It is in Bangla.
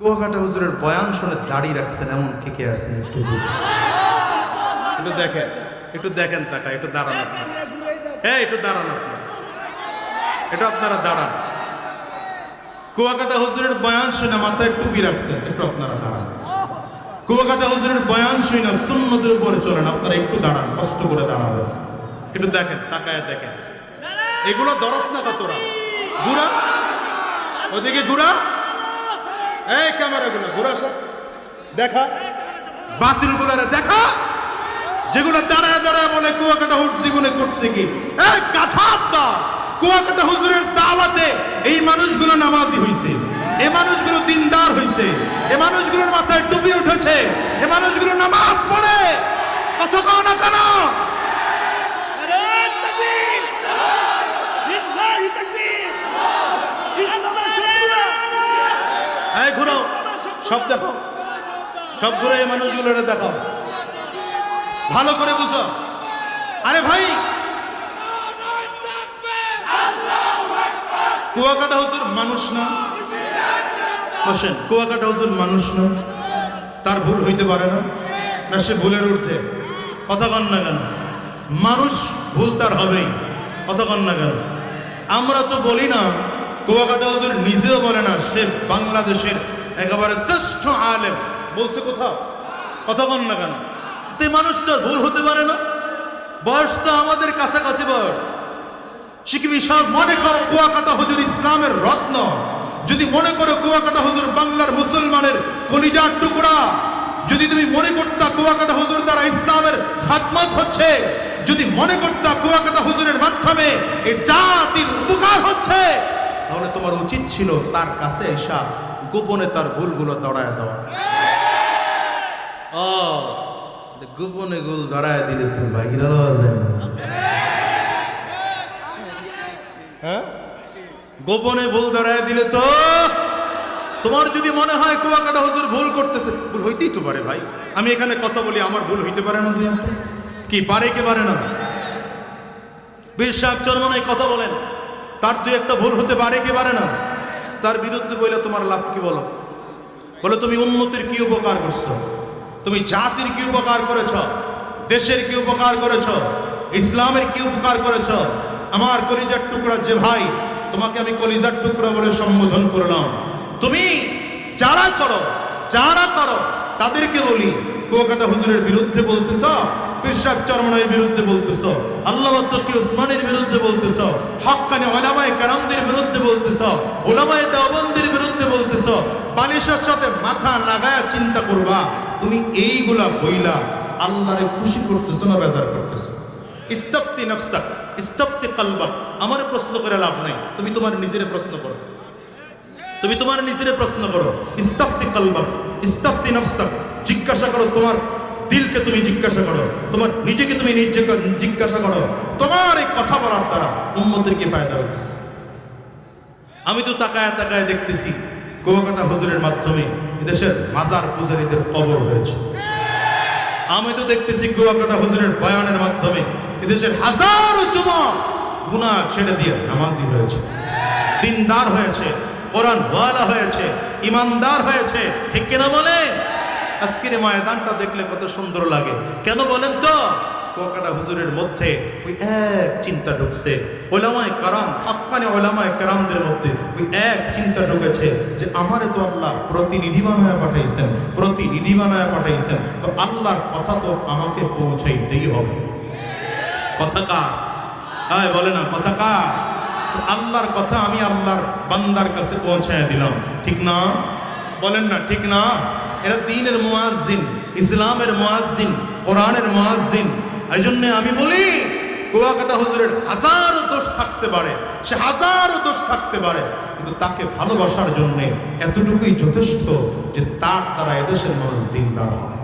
কুয়াকাটা হুজুরের বয়ান শুনে দাঁড়িয়ে রাখছেন, এমন কে কে আছে একটু একটু দেখেন একটু দেখেন টাকা একটু দাঁড়ান আপনারা হ্যাঁ একটু দাঁড়ান আপনারা এটা আপনারা দাঁড়ান। কুয়াকাটা হুজুরের বয়ান শুনে মাথায় টুপি রাখছেন, একটু আপনারা দাঁড়ান। কুয়াকাটা হুজুরের বয়ান শুনে সুন্নতের উপরে চলেন, আপনারা একটু দাঁড়ান, কষ্ট করে দাঁড়াবেন। একটু দেখেন, তাকায় দেখেন। এগুলো দরস না কতরা ঘুরা ওদিকে ঘুরা এই ক্যামেরাগুলো ঘুরা সব দেখা। বাতিল গুলারে দেখা। যেগুলো দাঁড়ায় দাঁড়ায় বলে, কুয়াকাটা হুট জীবনে করছে কি? এই কাঁথা আত্মা কুয়াকাটা হুজুরের দাওয়াতে এই মানুষগুলো নামাজি হইছে। এ মানুষগুলো দিনদার হইছে। এ মানুষগুলোর মাথায় টুপি উঠেছে। এ মানুষগুলো নামাজ পড়ে। কথা কও না কেন? এই ঘুরো সব দেখো। সব ঘুরে এই মানুষগুলোরে দেখো ভালো করে বুঝো। আরে ভাই, কুয়াকাটা হুজুর মানুষ না। বসেন, কুয়াকাটা হুজুর মানুষ না। তার ভুল হইতে পারে না। না, সে ভুলের ঊর্ধ্বে। কথা কন না কেন? মানুষ ভুল তার হবেই। কথা কন না কেন? আমরা তো বলি না, কুয়াকাটা হুজুর নিজেও বলে না, সে বাংলাদেশের একেবারে শ্রেষ্ঠ আলেম। বলছে কোথাও? কথা কন না কেন? তো মানুষটার ভুল হতে পারে না। বয়সটা আমাদের কাছাকাছি বয়স। সে কি মনে করো কুয়াকাটা হুজুর ইসলামের রত্ন। যদি মনে করো কুয়াকাটা হুজুর বাংলার মুসলমানের কলিজার টুকরা, যদি তুমি মনে করতা কুয়াকাটা হুজুর দ্বারা ইসলামের খাতমাত হচ্ছে, যদি মনে করতা কুয়াকাটা হুজুরের মাধ্যমে এই জাতির উপকার হচ্ছে, তাহলে তোমার উচিত ছিল তার কাছে এসা গোপনে তার ভুলগুলো দড়ায় দেওয়া। ও গোপনে গোল দড়ায় দিলে তো বাইরে লওয়া যায় না। হ্যাঁ? গোপনে ভুল ধরায় দিলে তো তোমার যদি মনে হয় কুয়াকাটা হুজুর ভুল করতেছে ভুল হইতেই তো পারে ভাই। আমি এখানে কথা বলি আমার ভুল হইতে পারে না দুই কি পারে কি পারে না? বীর সাহেব চরমনে কথা বলেন তার দুই একটা ভুল হতে পারে কি পারে না? তার বিরুদ্ধে বলে তোমার লাভ কি বলো? বলে, তুমি উন্নতির কি উপকার করছ? তুমি জাতির কি উপকার করেছ? দেশের কি উপকার করেছ? ইসলামের কি উপকার করেছ? আমার কলিজার টুকরা যে ভাই, তোমাকে আমি কলিজার টুকরা বলে সম্বোধন করলাম। তুমি যারা করো যারা করো, তাদেরকে বলি, কুয়াকাটা হুজুরের বিরুদ্ধে বলতেছ? চরমনের বিরুদ্ধে বলতেছ আল্লাহ উসমানের বিরুদ্ধে বলতেছ ওলামায়ে কারামদের বিরুদ্ধে বলতেছ, ওলামায়ে বিরুদ্ধে বলতেছ, বালিশের সাথে মাথা চিন্তা করবা, তুমি এইগুলা বইলা আল্লাহরে খুশি করতেছ না বেজার করতেছ? ইস্তাফতি নফসাক ইস্তাফতি কালবাক আমার প্রশ্ন করে লাভ নাই, তুমি তোমার নিজেরে প্রশ্ন করো। তুমি তোমার নিজেরে প্রশ্ন করো, ইস্তাফতি কালবাক ইস্তাফতি নফসাক জিজ্ঞাসা করো তোমার দিলকে তুমি জিজ্ঞাসা করো, তোমার নিজেকে তুমি জিজ্ঞাসা করো। তোমার এই কথা বলার দ্বারা উন্নতির কি ফায়দা হইতেছে? আমি তো তাকায় তাকায় দেখতেছি, কুয়াকাটা হুজুরের মাধ্যমে এদেশের মাজার পূজারীদের কবর হয়েছে। আমি তো দেখতেছি কুয়াকাটা হুজুরের বয়ানের মাধ্যমে এদেশের হাজারো যুবক গুনাহ ছেড়ে দিয়ে নামাজি হয়েছে। দিনদার হয়েছে কোরআন ওয়ালা হয়েছে, ইমানদার হয়েছে, ঠিক কিনা বলে আজকের ময়দানটা দেখলে কত সুন্দর লাগে। কেন বলেন তো? কুয়াকাটা হুজুরের মধ্যে ওই এক চিন্তা ঢুকছে। ওলামায় কারাম, হাক্কানে ওলামায় কারামদের মধ্যে ওই এক চিন্তা ঢুকেছে যে আমারে তো আল্লাহ প্রতিনিধি বানায় পাঠাইছেন, প্রতিনিধি বানায় পাঠাইছেন। তো আল্লাহর কথা তো আমাকে পৌঁছাইতেই হবে। কথা কার? হ্যাঁ বলে না, কথা কার? আল্লাহর কথা আমি আল্লাহর বান্দার কাছে পৌঁছায় দিলাম। ঠিক না? বলেন না, ঠিক না? এরা দিনের মুয়াজ্জিন, ইসলামের মুয়াজ্জিন, কোরআনের মুয়াজ্জিন। এই জন্য আমি বলি, কুয়াকাটা হুজুরের হাজারো দোষ থাকতে পারে, সে হাজারো দোষ থাকতে পারে, কিন্তু তাকে ভালোবাসার জন্য এতটুকুই যথেষ্ট যে তার দ্বারা এদেশের মানুষ দিন দ্বারা হয়।